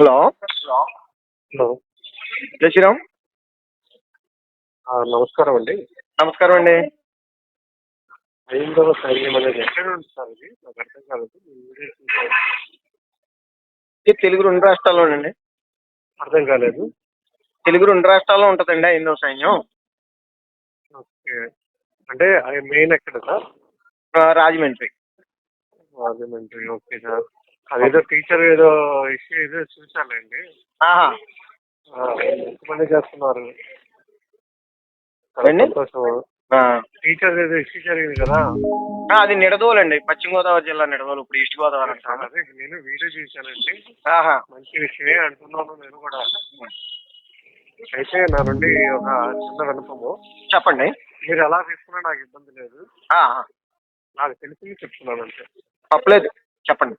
Hello hello. జై శ్రీరామ్. నమస్కారం అండి. నమస్కారం అండి. ఐదవ సైన్యం అనేది ఎక్కడ ఉంది సార్ ఇది? నాకు అర్థం కాలేదు. మీ వీడియో చూసాను. ఇది తెలుగు రెండు రాష్ట్రాల్లోనండి అర్థం కాలేదు. తెలుగు రెండు రాష్ట్రాల్లో ఉంటుందండి ఐదో సైన్యం. ఓకే. అంటే మెయిన్ ఎక్కడ sir? Rajahmundry. Rajahmundry okay sir. అదేదో టీచర్ ఏదో ఇష్యూ ఏదో చూశానండి. ఆహా. ఎంతమంది చేస్తున్నారు. చాలా ఏండి? సంతోషం ఆ. టీచర్ ఏదో ఇష్యూ జరిగింది కదా. ఆ, అది నిడదోలండి. పశ్చిమ గోదావరి జిల్లా నిడదోలు ఇప్పుడు ఈస్ట్ గోదావరి అంటారు. అదే నేను వీడియో చూశానండి. ఆహా. మంచి విషయమే అంటున్నాను నేను కూడా. అయితే నా నుండి ఒక చిన్న వినపము చెప్పండి. మీరు ఎలా తీసుకున్నా నాకు ఇబ్బంది లేదు. ఆ, నాకు తెలిసింది చెప్తున్నాను అంతే. తప్పలేదు. చెప్పండి.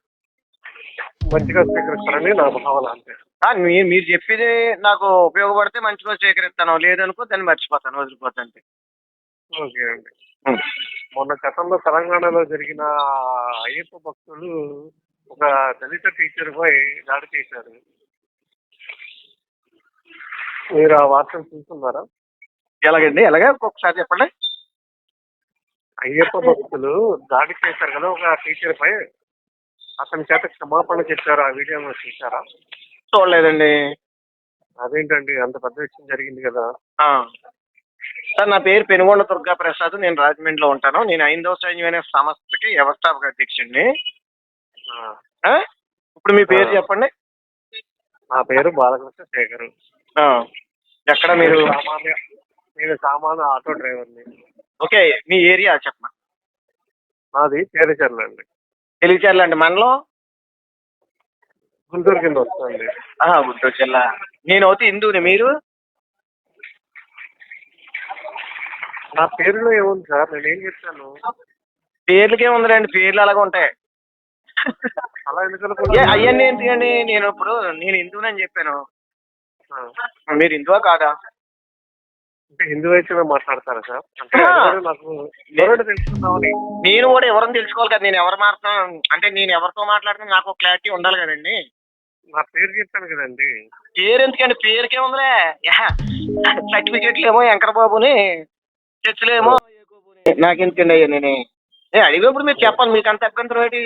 మంచిగా స్వీకరిస్తారని నా భావన అంతే. మీ- మీరు చెప్పేది నాకు ఉపయోగపడితే మంచిగా స్వీకరిస్తాను. లేదనుకో దాన్ని మర్చిపోతాను వదిలిపోతాను. అంతే ఓకే అండి. ఉం. మొన్న గతంలో తెలంగాణలో జరిగిన అయ్యప్ప భక్తులు ఒక దళిత టీచర్ పై దాడి చేశారు. మీరు ఆ వార్తను చూస్తున్నారా? ఎలాగండి? ఎలాగే? ఒక్కొక్కసారి చెప్పండి. అయ్యప్ప భక్తులు దాడి చేశారు కదా ఒక టీచర్ పై అతని చేత క్షమాపణ చెప్పారు? ఆ వీడియోలో చూసారా చూడలేదండి. అదేంటండి? అంత పెద్ద విషయం జరిగింది కదా. సార్ నా పేరు పెనుగొండ దుర్గా ప్రసాద్ నేను రాజమండ్రిలో ఉంటాను. నేను ఐదవ సైన్యం అనే సంస్థకి వ్యవస్థాపక అధ్యక్షుడిని. ఆ? ఇప్పుడు మీ పేరు. చెప్పండి. నా పేరు బాలకృష్ణ శేఖర్. ఆ. ఎక్కడ మీరు? సామాన్య నేను సామాన్య ఆటో డ్రైవర్ని. ఓకే. మీ ఏరియా చెప్పండి. నాది పేరుచర్ల అండి తెలియచేయాలండి మనలో? గుంటూరు కింద వస్తుంది. ఆహా, గుంటూరు జిల్లా. నేను అవుతే హిందూని మీరు? నా పేరులో ఏముంది సార్? నేను ఏం చెప్తాను పేర్లకే ఉందిలేండి పేర్లు అలాగే ఉంటాయి. అలా ఎందుకు? అవన్నీ ఏంటండి నేను ఇప్పుడు నేను హిందూనని చెప్పాను. ఆ, మీరు హిందువా కాదా? అంటే హిందూ వైద్యమే మాట్లాడతారా సార్? అంటే నాకు తెలుసుకుందామని నేను కూడా ఎవరిని తెలుసుకోవాలి కదా నేను ఎవరు మాట్లాడుతున్నాను అంటే నేను ఎవరితో మాట్లాడుతున్నా నాకు క్లారిటీ ఉండాలి కదండి. నా పేరు చెప్పాను కదండి. పేరు ఎందుకండి? పేరుకే ఉందిలే. సర్టిఫికెట్లు ఏమో వెంకట బాబుని చర్చిలు ఏమో నాకెందుకండి అయ్యా నేను? ఏ అడిగినప్పుడు మీరు చెప్పాలి మీకు అంత అభ్యంతరం ఏంటి?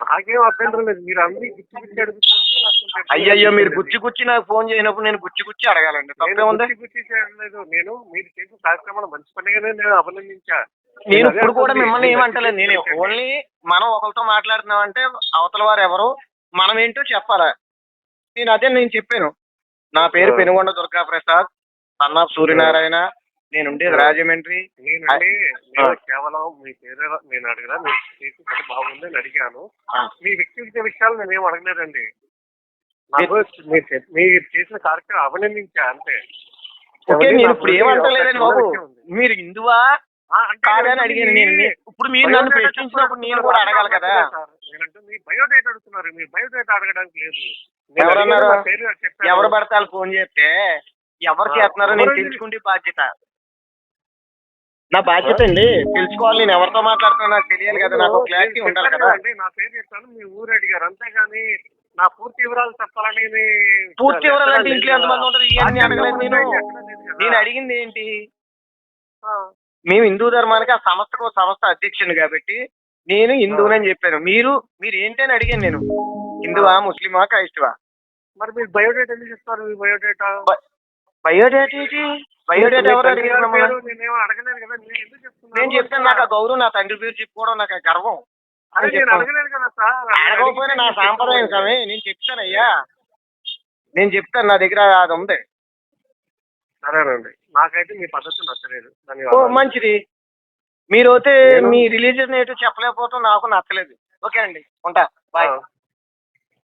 నాకేం అభ్యంతరం లేదు. మీరు అన్ని గుర్తు గుర్తి అడుగుతున్నారు అయ్యయ్యో మీరు గుచ్చి గుచ్చి నాకు ఫోన్ చేయనప్పుడు నేను గుచ్చి గుచ్చి అడగాలండి. నేను తప్పే ఉంది గుర్తి గుర్తి చేయలేదు నేను మీరు చేసిన కార్యక్రమాలు మంచి పనిగానే నేను అభినందించా. నేను ఇప్పుడు కూడా. మిమ్మల్ని ఏమంటలేదు నేను. ఓన్లీ మనం ఒకరితో మాట్లాడుతున్నాం అంటే అవతల వారు ఎవరు? మనం ఏంటో చెప్పాలా? నేను అదే నేను చెప్పాను. నా పేరు. పెనుగొండ దుర్గా ప్రసాద్ సన్నా సూర్యనారాయణ నేను ఉండేది. రాజమండ్రి నేనండి నేను. కేవలం మీ పేరు నేను అడిగినా మీరు చేసి పని బాగుంది అని అడిగాను. మీ వ్యక్తిగత విషయాలు నేనేం అడగలేదండి నాకు మీరు చెప్- మీరు చేసిన కార్యక్రమం అభినందించా అంతే ఓకే నాకు ఇప్పుడు చిన్న బాబు. మీరు హిందువా ఆ, అంటే కాదని అడిగాను నేను ఇప్పుడు మీరు నన్ను బయోడేటా ప్రశ్నించినప్పుడు నేను కూడా అడగాలి కదా సార్, నేనంటే మీ బయోడేటా అడుగుతున్నారు మీ బయోడేటా అడగడానికి లేదు నేను ఎవరన్నారు? అడిగాను, నా పేరు చెప్పాను. ఎవరు పడితే వాళ్ళు ఫోన్ చేస్తే ఎవరు చేస్తున్నారో నేను? తెలుసుకుంటే బాధ్యత నా బాధ్యత అండి. తెలుసుకోవాలి నేను ఎవరితో మాట్లాడుతున్నా నాకు తెలియాలి కదా. నాకు క్లారిటీ ఉండాలి కదా. కదండి, నా పేరు చెప్తాను మీ ఊరు అడిగారు. అంతేగాని నా పూర్తి వివరాలు చెప్పాలని పూర్తి వివరాలు అంటే ఇంట్లో ఎంతమంది. ఉంటారు? ఇవన్నీ అడగలేదు నేను. నేను అడిగింది ఏంటి? మేము హిందూ ధర్మానికి ఆ సంస్థకు సంస్థ అధ్యక్షుని కాబట్టి నేను హిందువునని చెప్పాను. మీరు మీరు ఏంటి అని అడిగాను నేను. హిందువా ముస్లిమా క్రైస్తవా? మరి మీరు బయోడేటా ఎందుకు మీ బయోడేటా? బయోడేటా ఏంటి? బయోడేటా ఎవరు అడిగారు మమ్మల్ని? నేను చెప్తాను నాకు ఆ గౌరవం నా తండ్రి పేరు చెప్పుకోవడం నాకు ఆ గర్వం. చెప్తాను. అడగకపోయినా నా సాంప్రదాయం స్వామి నేను చెప్తానయ్యా నేను చెప్తాను నా దగ్గర అది ఉంది. సరేనండి నాకైతే మీ పద్ధతి నచ్చలేదు. ఓ మంచిది. మీరు అయితే మీ రిలీజియన్ ఏంటో చెప్పలేకపోవటం నాకు నచ్చలేదు. ఓకే అండి. ఉంటా. బాయ్.